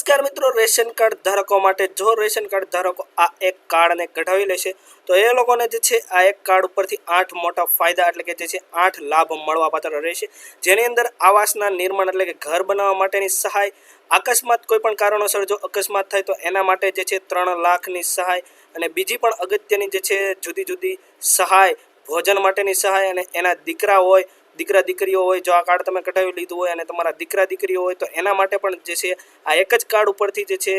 નમસ્કાર મિત્રો, ration card ધારકો માટે જો રેશન કાર્ડ ધારકો આ એક કાર્ડને કઢાવી લેશે, તો એ લોકોને જે છે આ એક કાર્ડ ઉપરથી આઠ મોટા ફાયદા એટલે કે જે છે આઠ લાભ મળવા પાત્ર રહેશે. જેની અંદર આવાસના નિર્માણ એટલે કે ઘર બનાવવા માટેની સહાય, અકસ્માત કોઈ પણ કારણોસર જો અકસ્માત થાય તો એના માટે જે છે ત્રણ લાખની સહાય અને બીજી પણ અગત્યની જે છે જુદી જુદી સહાય, ભોજન માટેની સહાય અને એના દીકરા હોય દીકરા દીકરીઓ હોય, જો આ કાર્ડ તમે કઢાવી લીધું હોય અને તમારા દીકરા દીકરીઓ હોય, તો એના માટે પણ જે છે, આ એક જ કાર્ડ ઉપરથી જે છે,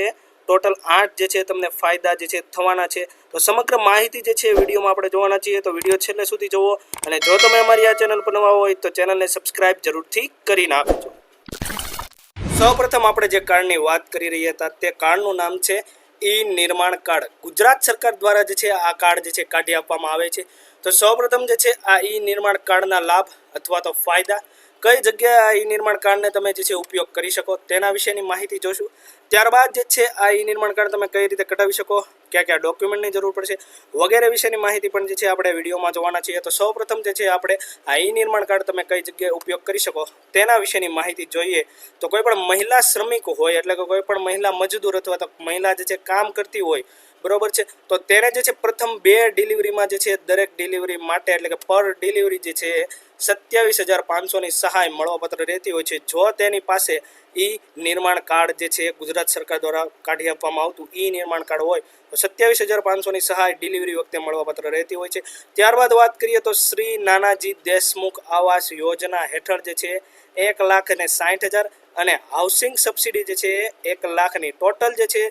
ટોટલ આઠ જે છે, તમને ફાયદા જે છે, થવાના છે. તો સમગ્ર માહિતી જે છે વિડીયોમાં આપણે જોવાના છીએ. તો વીડિયો છેલ્લે સુધી જુઓ અને જો તમે અમારી આ ચેનલ પર નવા હોય, તો ચેનલને સબસ્ક્રાઇબ જરૂરથી કરી નાખજો. સૌપ્રથમ આપણે જે કાર્ડની વાત કરી રહ્યા હતા, તે કાર્ડનું નામ છે ઈ નિર્માણ કાર્ડ. ગુજરાત સરકાર દ્વારા જે છે, આ કાર્ડ જે છે, કાઢી આપવામાં આવે છે. તો સૌપ્રથમ જે છે, આ ઈ નિર્માણ કાર્ડના લાભ અથવા તો ફાયદા. કઈ જગ્યાએ આ ઈ નિર્માણ કાર્ડને તમે જે છે, ઉપયોગ કરી શકો તેના વિશેની માહિતી જોશું. ત્યારબાદ જે છે, આ ઈ નિર્માણ કાર્ડ તમે કઈ રીતે કઢાવી શકો, ક્યાં કયા ડોક્યુમેન્ટની જરૂર પડશે, વગેરે વિશેની માહિતી પણ જે છે, આપણે વિડીયોમાં જોવાના છીએ. તો સૌપ્રથમ જે છે, આપણે આ ઈ નિર્માણ કાર્ડ તમે કઈ જગ્યાએ ઉપયોગ કરી શકો તેના વિશેની માહિતી જોઈએ. તો કોઈ પણ મહિલા શ્રમિક હોય, એટલે કે કોઈ પણ મહિલા મજદૂર અથવા તો મહિલા જે છે, કામ કરતી હોય બરોબર છે? તો તેને જે છે પ્રથમ બે ડિલિવરીમાં જે છે દરેક ડિલિવરી માટે એટલે કે પર ડિલિવરી જે છે સત્યાવીસ હજાર પાંચસોની સહાય મળવાપત્ર રહેતી હોય છે. જો તેની પાસે ઈ નિર્માણ કાર્ડ જે છે ગુજરાત સરકાર દ્વારા કાઢી આપવામાં આવતું ઈ નિર્માણ કાર્ડ હોય, તો સત્યાવીસ હજાર પાંચસોની સહાય ડિલિવરી વખતે મળવાપત્ર રહેતી હોય છે. ત્યારબાદ વાત કરીએ તો શ્રી નાનાજી દેશમુખ આવાસ યોજના હેઠળ જે છે એક લાખ અને સાઠ હજાર અને હાઉસિંગ સબસિડી જે છે એક લાખની ટોટલ જે છે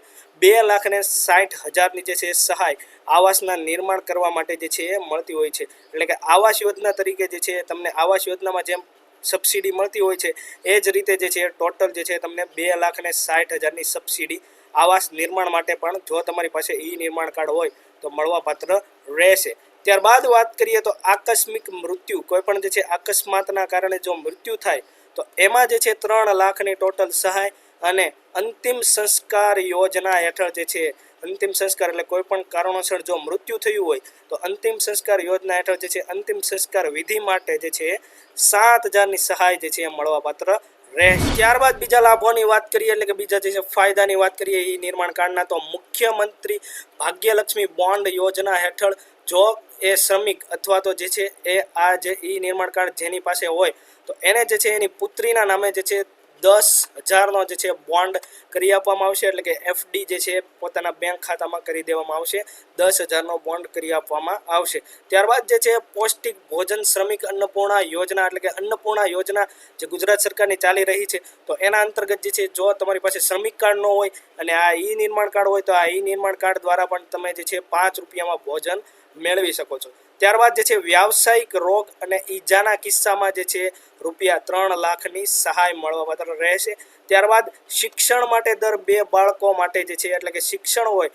બે લાખ ને સાઠ હજારની જે છે સહાય આવાસના નિર્માણ કરવા માટે જે છે એ મળતી હોય છે. એટલે કે આવાસ યોજના તરીકે જે છે તમને આવાસ યોજનામાં જેમ સબસિડી મળતી હોય છે, એ જ રીતે જે છે ટોટલ જે છે તમને બે લાખ ને સાઠ હજારની સબસિડી આવાસ નિર્માણ માટે પણ જો તમારી પાસે ઈ નિર્માણ કાર્ડ હોય તો મળવાપાત્ર રહેશે. ત્યારબાદ વાત કરીએ તો આકસ્મિક મૃત્યુ. કોઈ પણ જે છે અકસ્માતના કારણે જો મૃત્યુ થાય તો એમાં જે છે ત્રણ લાખની ટોટલ સહાય અને અંતિમ સંસ્કાર યોજના હેઠળ જે છે, અંતિમ સંસ્કાર એટલે કોઈ પણ કારણોસર જો મૃત્યુ થયું હોય, તો અંતિમ સંસ્કાર યોજના હેઠળ જે છે, અંતિમ સંસ્કાર વિધિ માટે જે છે, સાત હજારની સહાય જે છે, એ મળવાપાત્ર રહે ત્યારબાદ બીજા લાભોની વાત કરીએ, એટલે કે બીજા જે છે, ફાયદાની વાત કરીએ એ નિર્માણ કાર્ડના, તો મુખ્યમંત્રી ભાગ્યલક્ષ્મી બોન્ડ યોજના હેઠળ જો એ શ્રમિક અથવા તો જે છે, એ આ જે ઈ નિર્માણ કાર્ડ જેની પાસે હોય, તો એને જે છે, એની પુત્રીના નામે જે છે દસ હજારનો જે છે બોન્ડ કરી આપવામાં આવશે. એટલે કે એફડી જે છે પોતાના બેંક ખાતામાં કરી દેવામાં આવશે. દસ હજારનો બોન્ડ કરી આપવામાં આવશે. ત્યારબાદ જે છે પૌષ્ટિક ભોજન શ્રમિક અન્નપૂર્ણા યોજના, એટલે કે અન્નપૂર્ણા યોજના જે ગુજરાત સરકારની ચાલી રહી છે, તો એના અંતર્ગત જે છે, જો તમારી પાસે શ્રમિક કાર્ડ ન હોય અને આ ઈ નિર્માણ કાર્ડ હોય, તો આ ઈ નિર્માણ કાર્ડ દ્વારા પણ તમે જે છે પાંચ રૂપિયામાં ભોજન મેળવી શકો છો. ત્યારબાદ જે છે વ્યાવસાયિક રોગ અને ઈજાના કિસ્સામાં જે છે રૂપિયા ત્રણ લાખની સહાય મળવાપાત્ર રહેશે. ત્યારબાદ શિક્ષણ માટે દર બે બાળકો માટે જે છે, એટલે કે શિક્ષણ હોય,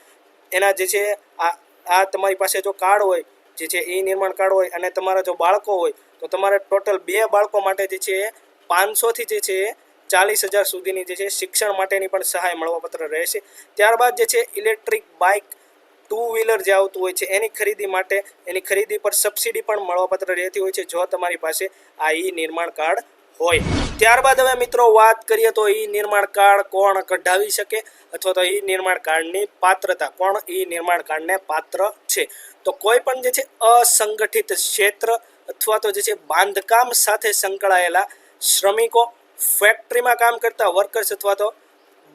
એના જે છે આ આ તમારી પાસે જો કાર્ડ હોય, જે છે ઈ નિર્માણ કાર્ડ હોય અને તમારા જો બાળકો હોય, તો તમારે ટોટલ બે બાળકો માટે જે છે પાંચસોથી જે છે ચાલીસ હજાર સુધીની જે છે શિક્ષણ માટેની પણ સહાય મળવાપત્ર રહેશે. ત્યારબાદ જે છે ઇલેક્ટ્રિક બાઇક ટુ વ્હીલર જે આવતું હોય છે, એની ખરીદી માટે એની ખરીદી પર સબસિડી પણ મળવાપત્ર રહેતી હોય છે, જો તમારી પાસે આ ઈ નિર્માણ કાર્ડ હોય. ત્યારબાદ હવે મિત્રો વાત કરીએ તો ઈ નિર્માણ કાર્ડ કોણ કઢાવી શકે અથવા તો ઈ નિર્માણ કાર્ડની પાત્રતા, કોણ ઈ નિર્માણ કાર્ડને પાત્ર છે? તો કોઈ પણ જે છે, અસંગઠિત ક્ષેત્ર અથવા તો જે છે, બાંધકામ સાથે સંકળાયેલા શ્રમિકો ફેક્ટરીમાં કામ કરતા વર્કર્સ અથવા તો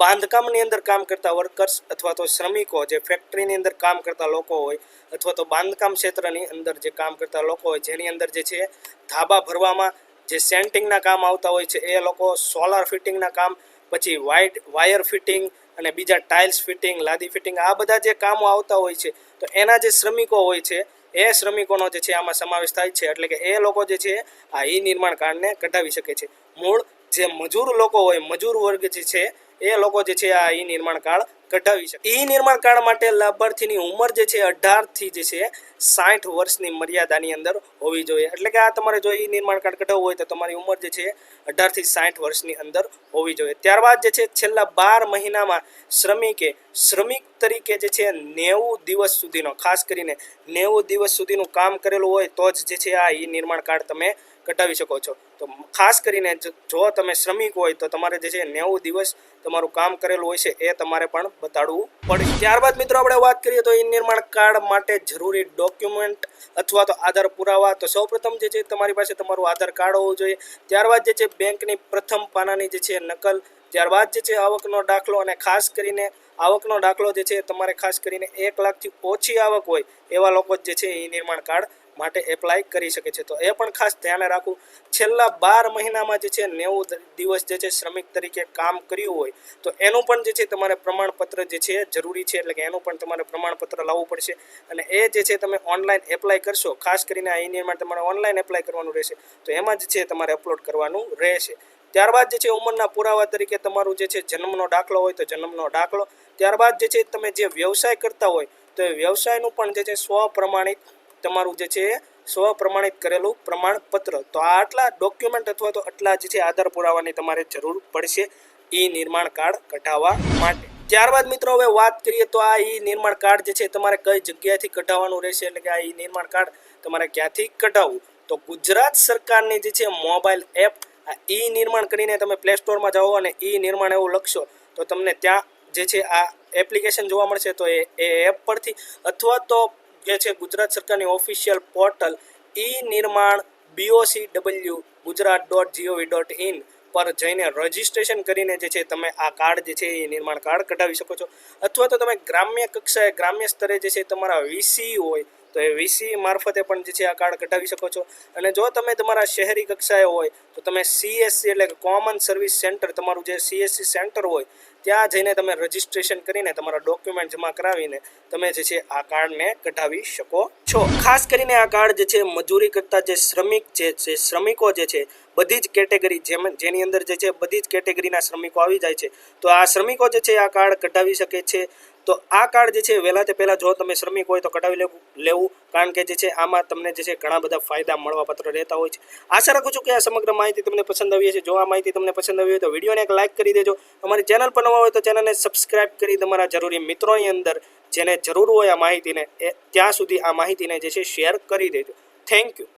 બાંધકામની અંદર કામ કરતા વર્કર્સ અથવા તો શ્રમિકો જે ફેક્ટરીની અંદર કામ કરતા લોકો હોય અથવા તો બાંધકામ ક્ષેત્રની અંદર જે કામ કરતા લોકો હોય, જેની અંદર જે છે, ધાબા ભરવામાં જે સેન્ટિંગના કામ આવતા હોય છે, એ લોકો સોલાર ફિટિંગના કામ, પછી વાઇટ વાયર ફિટિંગ અને બીજા ટાઇલ્સ ફિટિંગ લાદી ફિટિંગ આ બધા જે કામો આવતા હોય છે, તો એના જે શ્રમિકો હોય છે, એ શ્રમિકોનો જે છે, આમાં સમાવેશ થાય છે, એટલે કે એ લોકો જે છે, આ ઈ નિર્માણ કાર્ડને કઢાવી શકે છે. મૂળ જે મજૂર લોકો હોય, મજૂર વર્ગ જે છે એ લોકો જે છે આ ઈ નિર્માણ કાર્ડ કઢાવી શકે. ઈ નિર્માણ કાર્ડ માટે લાભાર્થીની ઉંમર જે છે અઢારથી જે છે સાઠ વર્ષની મર્યાદાની અંદર હોવી જોઈએ. એટલે કે આ તમારે જો ઈ નિર્માણ કાર્ડ કઢાવવું હોય તો તમારી ઉંમર જે છે અઢારથી સાઠ વર્ષની અંદર હોવી જોઈએ. ત્યારબાદ જે છે છેલ્લા બાર મહિનામાં શ્રમિકે શ્રમિક તરીકે જે છે નેવું દિવસ સુધીનો, ખાસ કરીને નેવું દિવસ સુધીનું કામ કરેલું હોય તો જ જે છે આ ઈ નિર્માણ કાર્ડ તમે કઢાવી શકો છો. તો ખાસ કરીને જો તમે શ્રમિક હોય તો તમારે જે છે નેવું દિવસ તમારું કામ કરેલું હોય છે એ તમારે પણ બતાડવું પડે. ત્યારબાદ મિત્રો આપણે વાત કરીએ તો ઈ નિર્માણ કાર્ડ માટે જરૂરી ડોક્યુમેન્ટ અથવા તો આધાર પુરાવા. તો સૌપ્રથમ જે છે તમારી પાસે તમારું આધાર કાર્ડ હોવું જોઈએ. ત્યારબાદ જે છે બેંકની પ્રથમ પાનાની જે છે નકલ. ત્યારબાદ જે છે આવકનો દાખલો અને ખાસ કરીને આવકનો દાખલો જે છે તમારે ખાસ કરીને એક લાખથી ઓછી આવક હોય એવા લોકો જે છે એ નિર્માણ કાર્ડ માટે એપ્લાય કરી શકે છે તો એ પણ ખાસ ધ્યાને રાખવું છેલ્લા બાર મહિનામાં જે છે નેવું દિવસ જે છે શ્રમિક તરીકે કામ કર્યું હોય તો એનું પણ જે છે તમારે પ્રમાણપત્ર જે છે જરૂરી છે એટલે કે એનું પણ તમારે પ્રમાણપત્ર લાવવું પડશે અને એ જે છે તમે ઓનલાઈન એપ્લાય કરશો ખાસ કરીને આ નિર્માણ તમારે ઓનલાઈન એપ્લાય કરવાનું રહેશે તો એમાં જ છે તમારે અપલોડ કરવાનું રહેશે ત્યારબાદ જે છે ઉંમરના પુરાવા તરીકે તમારું જે છે જન્મનો દાખલો હોય તો જન્મનો દાખલો ત્યારબાદ જે છે તમે જે વ્યવસાય કરતા હોય તો એ વ્યવસાયનું પણ જે છે સ્વ પ્રમાણિત તમારું જે છે સ્વ પ્રમાણિત કરેલું પ્રમાણપત્ર. તો આટલા ડોક્યુમેન્ટ અથવા તો આટલા જે છે આધાર પુરાવાની તમારે જરૂર પડશે ઈ નિર્માણ કાર્ડ કઢાવવા માટે. ત્યારબાદ મિત્રો હવે વાત કરીએ તો આ ઈ નિર્માણ કાર્ડ જે છે તમારે કઈ જગ્યાએથી કઢાવવાનું રહેશે એટલે કે આ ઈ નિર્માણ કાર્ડ તમારે ક્યાંથી કઢાવવું? તો ગુજરાત સરકારની જે છે મોબાઈલ એપ આ ઈ નિર્માણ કરીને તમે પ્લે સ્ટોરમાં જાઓ અને ઈ નિર્માણ એવું લખશો, તો તમને ત્યાં જે છે આ એપ્લિકેશન જોવા મળશે. તો એ એ એપ પરથી અથવા તો જે છે ગુજરાત સરકારની official portal E Nirman BOC W Gujarat dot G O V dot in પર જઈને રજિસ્ટ્રેશન કરીને જે છે તમે આ કાર્ડ જે છે એ નિર્માણ કાર્ડ કઢાવી શકો છો. અથવા તો તમે ગ્રામ્ય કક્ષાએ, ગ્રામ્ય સ્તરે જે છે તમારા વીસી હોય તો એ વીસી મારફતે પણ જે છે આ કાર્ડ કઢાવી શકો છો. અને જો તમે તમારા શહેરી કક્ષાએ હોય, તો તમે સીએસસી એટલે કોમન સર્વિસ સેન્ટર તમારું જે સીએસસી સેન્ટર હોય, ત્યાં જઈને તમે રજીસ્ટ્રેશન કરીને તમારા ડોક્યુમેન્ટ જમા કરાવીને તમે જે છે આ કાર્ડને કઢાવી શકો છો. ખાસ કરીને આ કાર્ડ જે છે મજૂરી કરતા જે શ્રમિક જે છે, શ્રમિકો જે છે, બધી જ કેટેગરી જેમ, જેની અંદર જે છે બધી જ કેટેગરીના શ્રમિકો આવી જાય છે. તો આ શ્રમિકો જે છે આ કાર્ડ કઢાવી શકે છે. તો આ કાર્ડ જે છે, વહેલા તે પહેલાં જો તમે શ્રમિક હોય તો કઢાવી લેવું લેવું. કારણ કે જે છે, આમાં તમને જે છે, ઘણા બધા ફાયદા મળવાપાત્ર રહેતા હોય છે. આશા રાખું છું કે આ સમગ્ર માહિતી તમને પસંદ આવી છે જો આ માહિતી તમને પસંદ આવી હોય તો વિડીયોને એક લાઇક કરી દેજો. અમારી ચેનલ પર નવા હોય તો ચેનલને સબસ્ક્રાઇબ કરી તમારા જરૂરી મિત્રોની અંદર જેને જરૂર હોય આ માહિતીને, એ ત્યાં સુધી આ માહિતીને જે છે, શેર કરી દેજો. Thank you.